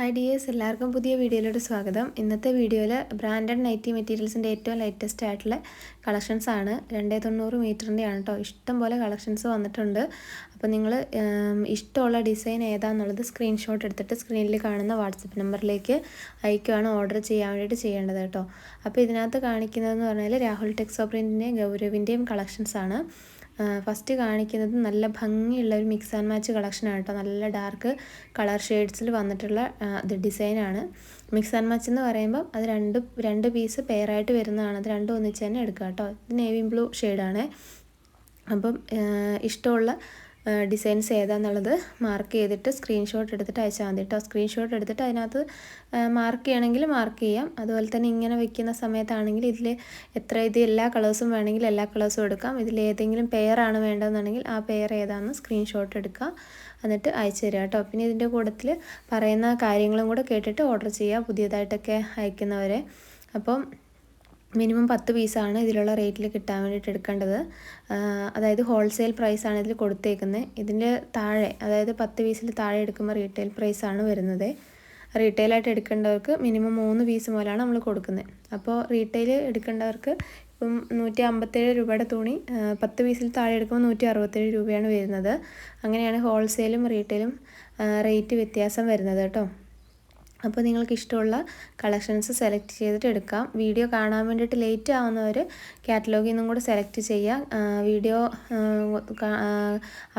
Hi എല്ലാവർക്കും പുതിയ വീഡിയോയിലോട്ട് സ്വാഗതം. ഇന്നത്തെ വീഡിയോയിൽ ബ്രാൻഡഡ് നൈറ്റി മെറ്റീരിയൽസിന്റെ ഏറ്റവും ലേറ്റസ്റ്റ് ആയിട്ടുള്ള കളക്ഷൻസ് ആണ്. രണ്ടേ തൊണ്ണൂറ് മീറ്ററിന്റെ ആണ് കേട്ടോ ഇഷ്ടം പോലെ കളക്ഷൻസ് വന്നിട്ടുണ്ട്. അപ്പോൾ നിങ്ങൾ ഇഷ്ടമുള്ള ഡിസൈൻ ഏതാന്നുള്ളത് സ്ക്രീൻഷോട്ട് എടുത്തിട്ട് സ്ക്രീനിൽ കാണുന്ന വാട്സപ്പ് നമ്പറിലേക്ക് അയക്കുവാണ് ഓർഡർ ചെയ്യാൻ വേണ്ടിയിട്ട് ചെയ്യേണ്ടത് കേട്ടോ അപ്പോൾ ഇതിനകത്ത് കാണിക്കുന്നതെന്ന് പറഞ്ഞാൽ രാഹുൽ ടെക്സോ പ്രിന്റിന്റെയും ഗൗരവിന്റെയും കളക്ഷൻസ് ആണ്. ഫസ്റ്റ് കാണിക്കുന്നത് നല്ല ഭംഗിയുള്ള ഒരു മിക്സ് ആൻഡ് മാച്ച് കളക്ഷനാണ് കേട്ടോ. നല്ല ഡാർക്ക് കളർ ഷെയ്ഡ്സിൽ വന്നിട്ടുള്ള ഇത് ഡിസൈനാണ് മിക്സ് ആൻഡ് മാച്ച് എന്ന് പറയുമ്പോൾ അത് രണ്ട് രണ്ട് പീസ് പെയറായിട്ട് വരുന്നതാണ്. അത് രണ്ടും ഒന്നിച്ച് തന്നെ എടുക്കുക കേട്ടോ. ഇത് നേവി ബ്ലൂ ഷെയ്ഡാണ് അപ്പം ഇഷ്ടമുള്ള ഡിസൈൻസ് ഏതാന്നുള്ളത് മാർക്ക് ചെയ്തിട്ട് സ്ക്രീൻഷോട്ട് എടുത്തിട്ട് അയച്ചാൽ മതി കേട്ടോ സ്ക്രീൻഷോട്ട് എടുത്തിട്ട് അതിനകത്ത് മാർക്ക് ചെയ്യണമെങ്കിൽ മാർക്ക് ചെയ്യാം. അതുപോലെ തന്നെ ഇങ്ങനെ വെക്കുന്ന സമയത്താണെങ്കിൽ ഇതിൽ എത്ര ഇത് എല്ലാ കളേഴ്സും വേണമെങ്കിൽ എല്ലാ കളേഴ്സും എടുക്കാം. ഇതിൽ ഏതെങ്കിലും പെയറാണ് വേണ്ടതെന്നുണ്ടെങ്കിൽ ആ പെയർ ഏതാണെന്ന് സ്ക്രീൻഷോട്ട് എടുക്കുക. എന്നിട്ട് അയച്ചു തരിക കേട്ടോ പിന്നെ ഇതിന്റെ കൂട്ടത്തിൽ പറയുന്ന കാര്യങ്ങളും കൂടെ കേട്ടിട്ട് ഓർഡർ ചെയ്യുക പുതിയതായിട്ടൊക്കെ അയക്കുന്നവരെ. അപ്പം മിനിമം പത്ത് പീസാണ് ഇതിലുള്ള റേറ്റിൽ കിട്ടാൻ വേണ്ടിയിട്ട് എടുക്കേണ്ടത്. അതായത് ഹോൾസെയിൽ പ്രൈസാണ് ഇതിൽ കൊടുത്തേക്കുന്നത്. ഇതിന്റെ താഴെ അതായത് പത്ത് പീസിൽ താഴെ എടുക്കുമ്പോൾ റീറ്റെയിൽ പ്രൈസാണ് വരുന്നത്. റീറ്റെയിലായിട്ട് എടുക്കേണ്ടവർക്ക് മിനിമം മൂന്ന് പീസ് മുതലാണ് നമ്മൾ കൊടുക്കുന്നത്. അപ്പോൾ റീറ്റെയിൽ എടുക്കേണ്ടവർക്ക് ഇപ്പം നൂറ്റി അമ്പത്തേഴ് രൂപയുടെ തുണി പത്ത് പീസിൽ താഴെ എടുക്കുമ്പോൾ നൂറ്റി അറുപത്തേഴ് രൂപയാണ് വരുന്നത്. അങ്ങനെയാണ് ഹോൾസെയിലും റീറ്റെയിലും റേറ്റ് വ്യത്യാസം വരുന്നത് കേട്ടോ. അപ്പോൾ നിങ്ങൾക്ക് ഇഷ്ടമുള്ള കളക്ഷൻസ് സെലക്ട് ചെയ്തിട്ട് എടുക്കാം. വീഡിയോ കാണാൻ വേണ്ടിയിട്ട് ലേറ്റ് ആവുന്നവർ കാറ്റലോഗിൽ നിന്നും കൂടെ സെലക്ട് ചെയ്യാം. വീഡിയോ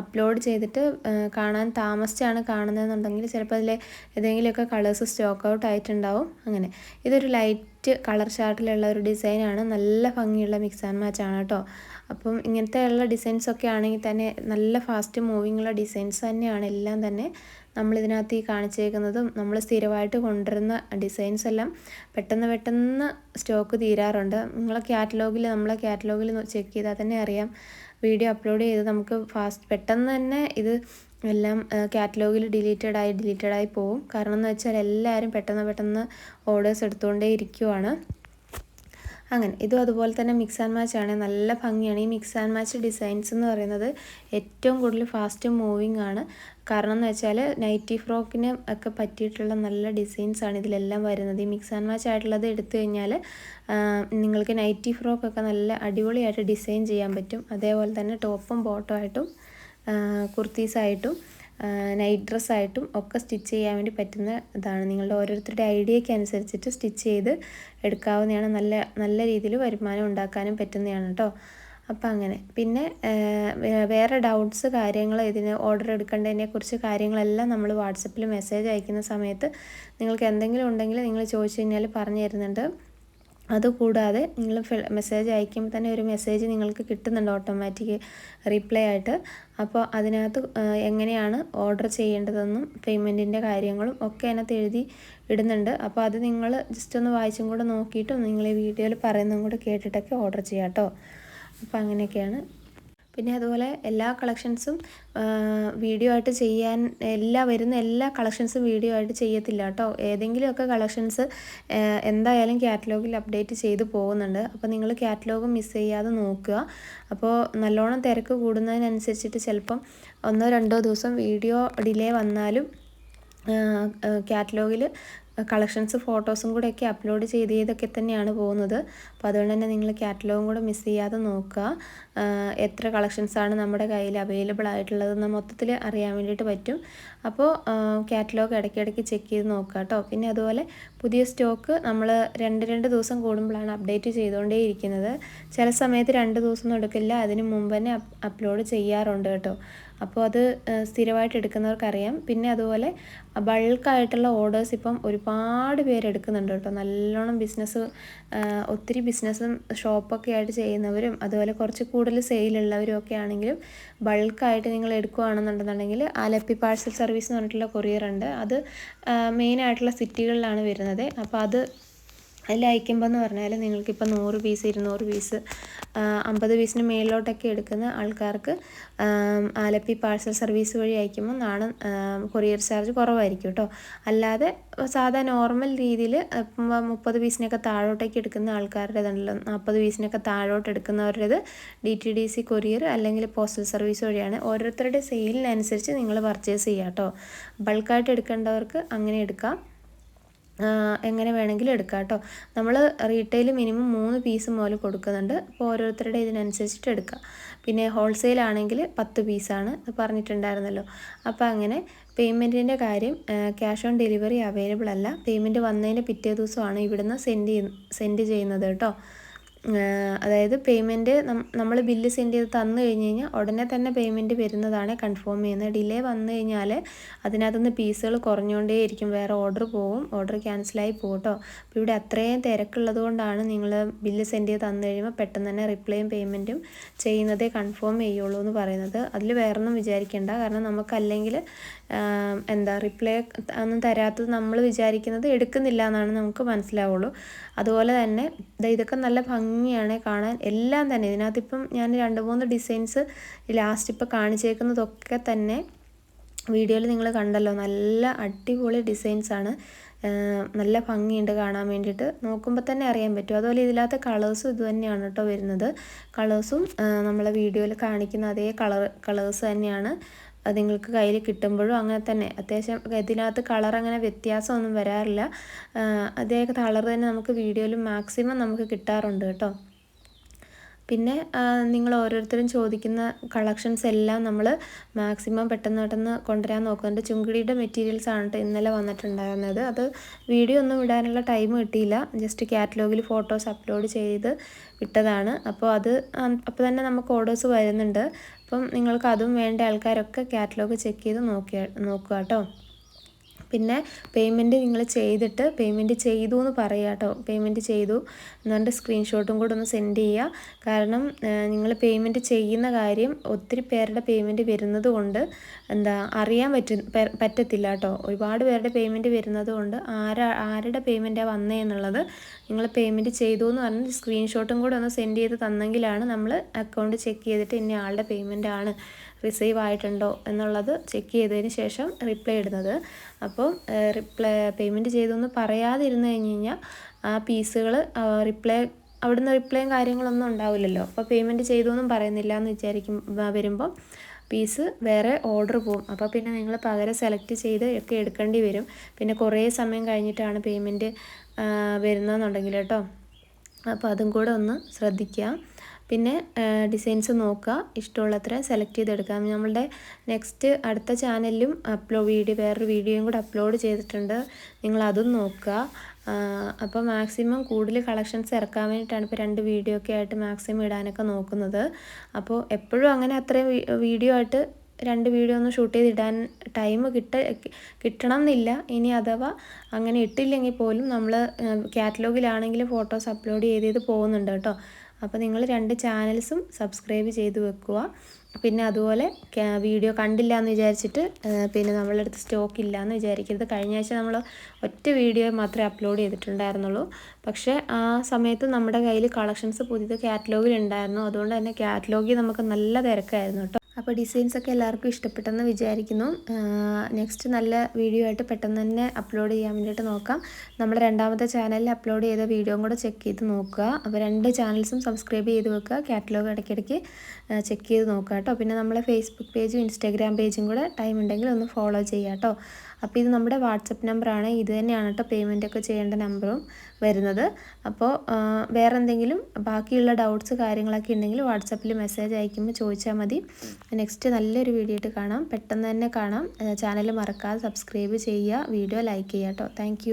അപ്ലോഡ് ചെയ്തിട്ട് കാണാൻ താമസിച്ചാണ് കാണുന്നതെന്നുണ്ടെങ്കിൽ ചിലപ്പോൾ അതിൽ ഏതെങ്കിലുമൊക്കെ കളേഴ്സ് സ്റ്റോക്ക് ഔട്ട് ആയിട്ടുണ്ടാവും. അങ്ങനെ. ഇതൊരു ലൈറ്റ് കളർ ചാർട്ടിലുള്ള ഒരു ഡിസൈനാണ് നല്ല ഭംഗിയുള്ള മിക്സ് ആൻഡ് മാച്ച് ആണ് കേട്ടോ. അപ്പം ഇങ്ങനത്തെ ഉള്ള ഡിസൈൻസ് ഒക്കെ ആണെങ്കിൽ തന്നെ നല്ല ഫാസ്റ്റ് മൂവിങ് ഉള്ള ഡിസൈൻസ് തന്നെയാണ്. എല്ലാം തന്നെ നമ്മളിതിനകത്ത് ഈ കാണിച്ചേക്കുന്നതും നമ്മൾ സ്ഥിരമായിട്ട് കൊണ്ടുവരുന്ന ഡിസൈൻസ് എല്ലാം പെട്ടെന്ന് പെട്ടെന്ന് സ്റ്റോക്ക് തീരാറുണ്ട്. നിങ്ങളെ കാറ്റലോഗിൽ നമ്മളെ കാറ്റലോഗിൽ ചെക്ക് ചെയ്താൽ തന്നെ അറിയാം. വീഡിയോ അപ്ലോഡ് ചെയ്ത് നമുക്ക് ഫാസ്റ്റ് പെട്ടെന്ന് തന്നെ ഇത് എല്ലാം കാറ്റലോഗിൽ ഡിലീറ്റഡ് ആയി ഡിലീറ്റഡ് ആയി പോവും. കാരണം എന്ന് വെച്ചാൽ എല്ലാവരും പെട്ടെന്ന് പെട്ടെന്ന് ഓർഡേഴ്സ് എടുത്തുകൊണ്ടേ ഇരിക്കുവാണ്. അങ്ങനെ ഇതും അതുപോലെ തന്നെ മിക്സ് ആൻഡ് മാച്ച് ആണ്. നല്ല ഭംഗിയാണ് ഈ മിക്സ് ആൻഡ് മാച്ച് ഡിസൈൻസ് എന്ന് പറയുന്നത്. ഏറ്റവും കൂടുതൽ ഫാസ്റ്റ് മൂവിങ് ആണ്. കാരണം എന്ന് വെച്ചാൽ നൈറ്റി ഫ്രോക്കിന് ഒക്കെ പറ്റിയിട്ടുള്ള നല്ല ഡിസൈൻസ് ആണ് ഇതിലെല്ലാം വരുന്നത്. ഈ മിക്സ് ആൻഡ് മാച്ച് ആയിട്ടുള്ളത് എടുത്തു കഴിഞ്ഞാൽ നിങ്ങൾക്ക് നൈറ്റി ഫ്രോക്കൊക്കെ നല്ല അടിപൊളിയായിട്ട് ഡിസൈൻ ചെയ്യാൻ പറ്റും. അതേപോലെ തന്നെ ടോപ്പും ബോട്ടും ആയിട്ടും കുർത്തീസായിട്ടും. നൈറ്റ് ഡ്രസ്സായിട്ടും ഒക്കെ സ്റ്റിച്ച് ചെയ്യാൻ വേണ്ടി പറ്റുന്ന ഇതാണ്. നിങ്ങളുടെ ഓരോരുത്തരുടെ ഐഡിയയ്ക്ക് അനുസരിച്ചിട്ട് സ്റ്റിച്ച് ചെയ്ത് എടുക്കാവുന്നതാണ്. നല്ല നല്ല രീതിയിൽ വരുമാനം ഉണ്ടാക്കാനും പറ്റുന്നതാണ് കേട്ടോ അപ്പം അങ്ങനെ. പിന്നെ വേറെ ഡൗട്ട്സ് കാര്യങ്ങൾ ഇതിന് ഓർഡർ എടുക്കേണ്ടതിനെ കുറിച്ച് കാര്യങ്ങളെല്ലാം നമ്മൾ വാട്സപ്പിൽ മെസ്സേജ് അയക്കുന്ന സമയത്ത് നിങ്ങൾക്ക് എന്തെങ്കിലും ഉണ്ടെങ്കിൽ നിങ്ങൾ ചോദിച്ചു കഴിഞ്ഞാൽ പറഞ്ഞു തരുന്നുണ്ട്. അതുകൂടാതെ നിങ്ങൾ മെസ്സേജ് അയക്കുമ്പോൾ തന്നെ ഒരു മെസ്സേജ് നിങ്ങൾക്ക് കിട്ടുന്നുണ്ട് ഓട്ടോമാറ്റിക് റീപ്ലൈ ആയിട്ട്. അപ്പോൾ അതിനകത്ത് എങ്ങനെയാണ് ഓർഡർ ചെയ്യേണ്ടതെന്നും പേയ്മെന്റിന്റെ കാര്യങ്ങളും ഒക്കെ അതിനകത്ത് എഴുതി ഇടുന്നുണ്ട്. അപ്പോൾ അത് നിങ്ങൾ ജസ്റ്റ് ഒന്ന് വായിച്ചും കൂടെ നോക്കിയിട്ടും നിങ്ങൾ ഈ വീഡിയോയിൽ പറയുന്നതും കൂടെ കേട്ടിട്ടൊക്കെ ഓർഡർ ചെയ്യാം കേട്ടോ അപ്പോൾ അങ്ങനെയൊക്കെയാണ് പിന്നെ അതുപോലെ എല്ലാ കളക്ഷൻസും വീഡിയോ ആയിട്ട് ചെയ്യാൻ എല്ലാ വരുന്ന എല്ലാ കളക്ഷൻസും വീഡിയോ ആയിട്ട് ചെയ്യത്തില്ല കേട്ടോ. ഏതെങ്കിലുമൊക്കെ കളക്ഷൻസ് എന്തായാലും കാറ്റലോഗിൽ അപ്ഡേറ്റ് ചെയ്ത് പോകുന്നുണ്ട്. അപ്പോൾ നിങ്ങൾ കാറ്റലോഗ് മിസ് ചെയ്യാതെ നോക്കുക. അപ്പോൾ നല്ലോണം തിരക്ക് കൂടുന്നതിനനുസരിച്ചിട്ട് ചിലപ്പം ഒന്നോ രണ്ടോ ദിവസം വീഡിയോ ഡിലേ വന്നാലും കാറ്റലോഗിൽ കളക്ഷൻസ് ഫോട്ടോസും കൂടെയൊക്കെ അപ്ലോഡ് ചെയ്ത് ചെയ്തൊക്കെ തന്നെയാണ് പോകുന്നത്. അപ്പോൾ അതുകൊണ്ട് തന്നെ നിങ്ങൾ കാറ്റലോഗും കൂടെ മിസ് ചെയ്യാതെ നോക്കുക. എത്ര കളക്ഷൻസ് ആണ് നമ്മുടെ കയ്യിൽ അവൈലബിൾ ആയിട്ടുള്ളതെന്ന് മൊത്തത്തിൽ അറിയാൻ വേണ്ടിയിട്ട് പറ്റും. അപ്പോൾ കാറ്റലോഗ് ഇടയ്ക്കിടയ്ക്ക് ചെക്ക് ചെയ്ത് നോക്കുക കേട്ടോ. പിന്നെ അതുപോലെ പുതിയ സ്റ്റോക്ക് നമ്മൾ രണ്ട് രണ്ട് ദിവസം കൂടുമ്പോഴാണ് അപ്ഡേറ്റ് ചെയ്തുകൊണ്ടേ ഇരിക്കുന്നത്. ചില സമയത്ത് രണ്ട് ദിവസം എടുക്കില്ല. അതിന് മുമ്പ് തന്നെ അപ്ലോഡ് ചെയ്യാറുണ്ട് കേട്ടോ. അപ്പോൾ അത് സ്ഥിരമായിട്ട് എടുക്കുന്നവർക്കറിയാം. പിന്നെ അതുപോലെ ബൾക്കായിട്ടുള്ള ഓർഡേഴ്സ് ഇപ്പം ഒരുപാട് പേര് എടുക്കുന്നുണ്ട് കേട്ടോ. നല്ലോണം ബിസിനസ് ഒത്തിരി ബിസിനസ്സും ഷോപ്പൊക്കെ ആയിട്ട് ചെയ്യുന്നവരും അതുപോലെ കുറച്ച് കൂടുതൽ സെയിലുള്ളവരും ഒക്കെ ആണെങ്കിലും ബൾക്കായിട്ട് നിങ്ങൾ എടുക്കുകയാണെന്നുണ്ടെന്നുണ്ടെങ്കിൽ ആലപ്പി പാഴ്സൽ സർവീസ് എന്ന് പറഞ്ഞിട്ടുള്ള കൊറിയർ ഉണ്ട്. അത് മെയിനായിട്ടുള്ള സിറ്റികളിലാണ് വരുന്നത്. അപ്പോൾ അത് അതിൽ അയക്കുമ്പോൾ എന്ന് പറഞ്ഞാൽ നിങ്ങൾക്കിപ്പോൾ നൂറ് പീസ് ഇരുന്നൂറ് പീസ് അമ്പത് പീസിന് മേളിലോട്ടൊക്കെ എടുക്കുന്ന ആൾക്കാർക്ക് ആലപ്പി പാഴ്സൽ സർവീസ് വഴി അയക്കുമ്പോൾ നാളെ കൊറിയർ ചാർജ് കുറവായിരിക്കും കേട്ടോ അല്ലാതെ സാധാ നോർമൽ രീതിയിൽ മുപ്പത് പീസിനൊക്കെ താഴോട്ടേക്ക് എടുക്കുന്ന ആൾക്കാരുടെ ഇതുണ്ടല്ലോ നാൽപ്പത് പീസിനൊക്കെ താഴോട്ട് എടുക്കുന്നവരുടേത് D T D C courier അല്ലെങ്കിൽ പോസ്റ്റൽ സർവീസ് വഴിയാണ് ഓരോരുത്തരുടെ സെയിലിനനുസരിച്ച് നിങ്ങൾ പർച്ചേസ് ചെയ്യാം കേട്ടോ ബൾക്കായിട്ട് എടുക്കേണ്ടവർക്ക് അങ്ങനെ എടുക്കാം. എങ്ങനെ വേണമെങ്കിലും എടുക്കാം കേട്ടോ നമ്മൾ റീറ്റെയിൽ മിനിമം മൂന്ന് പീസ് മുതൽ കൊടുക്കുന്നുണ്ട്. അപ്പോൾ ഓരോരുത്തരുടെ ഇതിനനുസരിച്ചിട്ട് എടുക്കാം. പിന്നെ ഹോൾസെയിൽ ആണെങ്കിൽ പത്ത് പീസാണ് പറഞ്ഞിട്ടുണ്ടായിരുന്നല്ലോ. അപ്പോൾ അങ്ങനെ പേയ്മെന്റിന്റെ കാര്യം ക്യാഷ് ഓൺ ഡെലിവറി അവൈലബിൾ അല്ല. പേയ്മെന്റ് വന്നതിന്റെ പിറ്റേ ദിവസമാണ് ഇവിടുന്ന് സെൻഡ് സെൻഡ് ചെയ്യുന്നത് കേട്ടോ അതായത് പേയ്മെന്റ് നമ്മൾ ബില്ല് സെൻഡ് ചെയ്ത് തന്നു കഴിഞ്ഞ് കഴിഞ്ഞാൽ ഉടനെ തന്നെ പേയ്മെന്റ് വരുന്നതാണ് കൺഫേം ചെയ്യുന്നത്. ഡിലേ വന്നു കഴിഞ്ഞാൽ അതിനകത്തുനിന്ന് പീസുകൾ കുറഞ്ഞുകൊണ്ടേയിരിക്കും വേറെ ഓർഡർ പോവും. ഓർഡർ ക്യാൻസലായി പോകും കേട്ടോ അപ്പോൾ ഇവിടെ അത്രയും തിരക്കുള്ളത് കൊണ്ടാണ് നിങ്ങൾ ബില്ല് സെൻഡ് ചെയ്ത് തന്നു കഴിയുമ്പോൾ പെട്ടെന്ന് തന്നെ റിപ്ലൈയും പേയ്മെന്റും ചെയ്യുന്നതേ കൺഫേം ചെയ്യുള്ളൂ എന്ന് പറയുന്നത്. അതിൽ വേറൊന്നും വിചാരിക്കേണ്ട. കാരണം നമുക്കല്ലെങ്കിൽ എന്താ റിപ്ലൈ ഒന്നും തരാത്തത് നമ്മൾ വിചാരിക്കുന്നത് എടുക്കുന്നില്ല എന്നാണ് നമുക്ക് മനസ്സിലാവുള്ളൂ. അതുപോലെ തന്നെ ഇതൊക്കെ നല്ല ഭംഗിയാണ് കാണാൻ എല്ലാം തന്നെ. ഇതിനകത്ത് ഇപ്പം ഞാൻ രണ്ട് മൂന്ന് ഡിസൈൻസ് ലാസ്റ്റ് ഇപ്പോൾ കാണിച്ചേക്കുന്നതൊക്കെ തന്നെ വീഡിയോയിൽ നിങ്ങൾ കണ്ടല്ലോ. നല്ല അടിപൊളി ഡിസൈൻസാണ് നല്ല ഭംഗിയുണ്ട് കാണാൻ വേണ്ടിയിട്ട്. നോക്കുമ്പോൾ തന്നെ അറിയാൻ പറ്റും. അതുപോലെ ഇതിനകത്ത് കളേഴ്സും ഇത് തന്നെയാണ് കേട്ടോ വരുന്നത്. കളേഴ്സും നമ്മളെ വീഡിയോയിൽ കാണിക്കുന്ന അതേ കളർ കളേഴ്സ് തന്നെയാണ്. നിങ്ങൾക്ക് കയ്യിൽ കിട്ടുമ്പോഴും അങ്ങനെ തന്നെ. അത്യാവശ്യം ഇതിനകത്ത് കളർ അങ്ങനെ വ്യത്യാസമൊന്നും വരാറില്ല. അതേ കളർ തന്നെ നമുക്ക് വീഡിയോയിൽ മാക്സിമം നമുക്ക് കിട്ടാറുണ്ട് കേട്ടോ. പിന്നെ നിങ്ങൾ ഓരോരുത്തരും ചോദിക്കുന്ന കളക്ഷൻസ് എല്ലാം നമ്മൾ മാക്സിമം പെട്ടെന്ന് പെട്ടെന്ന് കൊണ്ടുവരാൻ നോക്കുന്നുണ്ട്. ചുങ്കിടിയുടെ മെറ്റീരിയൽസ് ആണ് ഇന്നലെ വന്നിട്ടുണ്ടായിരുന്നത്. അത് വീഡിയോ ഒന്നും ഇടാനുള്ള ടൈം കിട്ടിയില്ല. ജസ്റ്റ് കാറ്റലോഗിൽ ഫോട്ടോസ് അപ്ലോഡ് ചെയ്ത് വിട്ടതാണ്. അപ്പോൾ അത് അപ്പോൾ തന്നെ നമുക്ക് ഓർഡേഴ്സ് വരുന്നുണ്ട്. അപ്പം നിങ്ങൾക്ക് അതും വേണ്ട ആൾക്കാരൊക്കെ കാറ്റലോഗ് ചെക്ക് ചെയ്ത് നോക്കിയ നോക്കുക കേട്ടോ. പിന്നെ പേയ്മെന്റ് നിങ്ങൾ ചെയ്തിട്ട് പേയ്മെന്റ് ചെയ്തു എന്ന് പറയുക കേട്ടോ പേയ്മെന്റ് ചെയ്തു എന്നിട്ട് സ്ക്രീൻഷോട്ടും കൂടെ ഒന്ന് സെൻഡ് ചെയ്യുക കാരണം നിങ്ങൾ പേയ്മെന്റ് ചെയ്യുന്ന കാര്യം ഒത്തിരി പേരുടെ പേയ്മെന്റ് വരുന്നത് കൊണ്ട് എന്താ അറിയാൻ പറ്റ പറ്റത്തില്ല കേട്ടോ ഒരുപാട് പേരുടെ പേയ്മെന്റ് വരുന്നത് കൊണ്ട് ആരാ ആരുടെ പേയ്മെന്റാണ് വന്നേ എന്നുള്ളത് നിങ്ങൾ പേയ്മെന്റ് ചെയ്തു എന്ന് പറഞ്ഞ് സ്ക്രീൻഷോട്ടും കൂടെ ഒന്ന് സെൻഡ് ചെയ്ത് തന്നെങ്കിലാണ് നമ്മൾ അക്കൗണ്ട് ചെക്ക് ചെയ്തിട്ട് ഇന്ന ആളുടെ പേയ്മെന്റ് ആണ്. റിസീവ് ആയിട്ടുണ്ടോ എന്നുള്ളത് ചെക്ക് ചെയ്തതിന് ശേഷം റിപ്ലൈ ഇടുന്നത്. അപ്പം റിപ്ലൈ പേയ്മെന്റ് ചെയ്തൊന്ന് പറയാതിരുന്നു കഴിഞ്ഞ് കഴിഞ്ഞാൽ ആ പീസുകൾ റിപ്ലൈ അവിടുന്ന് റിപ്ലൈയും കാര്യങ്ങളൊന്നും ഉണ്ടാവില്ലല്ലോ. അപ്പോൾ പേയ്മെന്റ് ചെയ്തു എന്നും പറയുന്നില്ല എന്ന് വിചാരിക്കും വരുമ്പോൾ പീസ് വേറെ ഓർഡർ പോവും. അപ്പോൾ പിന്നെ നിങ്ങൾ പകരം സെലക്ട് ചെയ്ത് ഒക്കെ എടുക്കേണ്ടി വരും. പിന്നെ കുറേ സമയം കഴിഞ്ഞിട്ടാണ് പേയ്മെന്റ് വരുന്നതെന്നുണ്ടെങ്കിൽ കേട്ടോ. അപ്പോൾ അതും കൂടെ ഒന്ന് ശ്രദ്ധിക്കുക പിന്നെ ഡിസൈൻസ് നോക്കുക ഇഷ്ടമുള്ളത്ര സെലക്ട് ചെയ്തെടുക്കുക നമ്മളുടെ നെക്സ്റ്റ് അടുത്ത ചാനലിലും അപ്ലോഡ് വീഡിയോ വേറൊരു വീഡിയോയും കൂടെ അപ്ലോഡ് ചെയ്തിട്ടുണ്ട്. നിങ്ങൾ അതും നോക്കുക അപ്പോൾ മാക്സിമം കൂടുതൽ കളക്ഷൻസ് ഇറക്കാൻ വേണ്ടിയിട്ടാണ് ഇപ്പോൾ രണ്ട് വീഡിയോ ഒക്കെ ആയിട്ട് മാക്സിമം ഇടാനൊക്കെ നോക്കുന്നത്. അപ്പോൾ എപ്പോഴും അങ്ങനെ അത്രയും വീഡിയോ ആയിട്ട് രണ്ട് വീഡിയോ ഒന്ന് ഷൂട്ട് ചെയ്തിടാൻ ടൈം കിട്ട കിട്ടണം എന്നില്ല ഇനി അഥവാ അങ്ങനെ ഇട്ടില്ലെങ്കിൽ പോലും നമ്മൾ കാറ്റലോഗിലാണെങ്കിലും ഫോട്ടോസ് അപ്ലോഡ് ചെയ്ത് ചെയ്ത് പോകുന്നുണ്ട് കേട്ടോ. അപ്പോൾ നിങ്ങൾ രണ്ട് ചാനൽസും സബ്സ്ക്രൈബ് ചെയ്ത് വെക്കുക. പിന്നെ അതുപോലെ വീഡിയോ കണ്ടില്ല എന്ന് വിചാരിച്ചിട്ട് പിന്നെ നമ്മളുടെ അടുത്ത് സ്റ്റോക്ക് ഇല്ല എന്ന് വിചാരിക്കരുത്. കഴിഞ്ഞ ആഴ്ച നമ്മൾ ഒറ്റ വീഡിയോ മാത്രമേ അപ്ലോഡ് ചെയ്തിട്ടുണ്ടായിരുന്നുള്ളൂ. പക്ഷേ ആ സമയത്ത് നമ്മുടെ കയ്യിൽ കളക്ഷൻസ് പുതിയത് കാറ്റലോഗിൽ ഉണ്ടായിരുന്നു. അതുകൊണ്ട് തന്നെ കാറ്റലോഗിൽ നമുക്ക് നല്ല തിരക്കായിരുന്നു കേട്ടോ. അപ്പോൾ ഡിസൈൻസ് ഒക്കെ എല്ലാവർക്കും ഇഷ്ടപ്പെട്ടെന്ന് വിചാരിക്കുന്നു. നെക്സ്റ്റ് നല്ല വീഡിയോ ആയിട്ട് പെട്ടെന്ന് തന്നെ അപ്ലോഡ് ചെയ്യാൻ വേണ്ടിയിട്ട് നോക്കാം. നമ്മുടെ രണ്ടാമത്തെ ചാനലിൽ അപ്ലോഡ് ചെയ്ത വീഡിയോയും കൂടെ ചെക്ക് ചെയ്ത് നോക്കുക. അപ്പോൾ രണ്ട് ചാനൽസും സബ്സ്ക്രൈബ് ചെയ്ത് വെക്കുക. കാറ്റലോഗ് ഇടയ്ക്കിടയ്ക്ക് ചെക്ക് ചെയ്ത് നോക്കുക കേട്ടോ. പിന്നെ നമ്മളെ ഫേസ്ബുക്ക് പേജും ഇൻസ്റ്റാഗ്രാം പേജും കൂടെ ടൈം ഉണ്ടെങ്കിൽ ഒന്ന് ഫോളോ ചെയ്യാം കേട്ടോ. അപ്പോൾ ഇത് നമ്മുടെ വാട്സപ്പ് നമ്പറാണ്. ഇത് തന്നെയാണ് കേട്ടോ പേയ്മെന്റ് ഒക്കെ ചെയ്യേണ്ട നമ്പറും വരുന്നത്. അപ്പോൾ വേറെ എന്തെങ്കിലും ബാക്കിയുള്ള ഡൗട്ട്സ് കാര്യങ്ങളൊക്കെ ഉണ്ടെങ്കിൽ വാട്സപ്പിൽ മെസ്സേജ് അയക്കുമ്പോൾ ചോദിച്ചാൽ മതി. നെക്സ്റ്റ് നല്ലൊരു വീഡിയോ ആയിട്ട് കാണാം. പെട്ടെന്ന് തന്നെ കാണാം. ചാനൽ മറക്കാതെ സബ്സ്ക്രൈബ് ചെയ്യുക. വീഡിയോ ലൈക്ക് ചെയ്യുക കേട്ടോ. താങ്ക്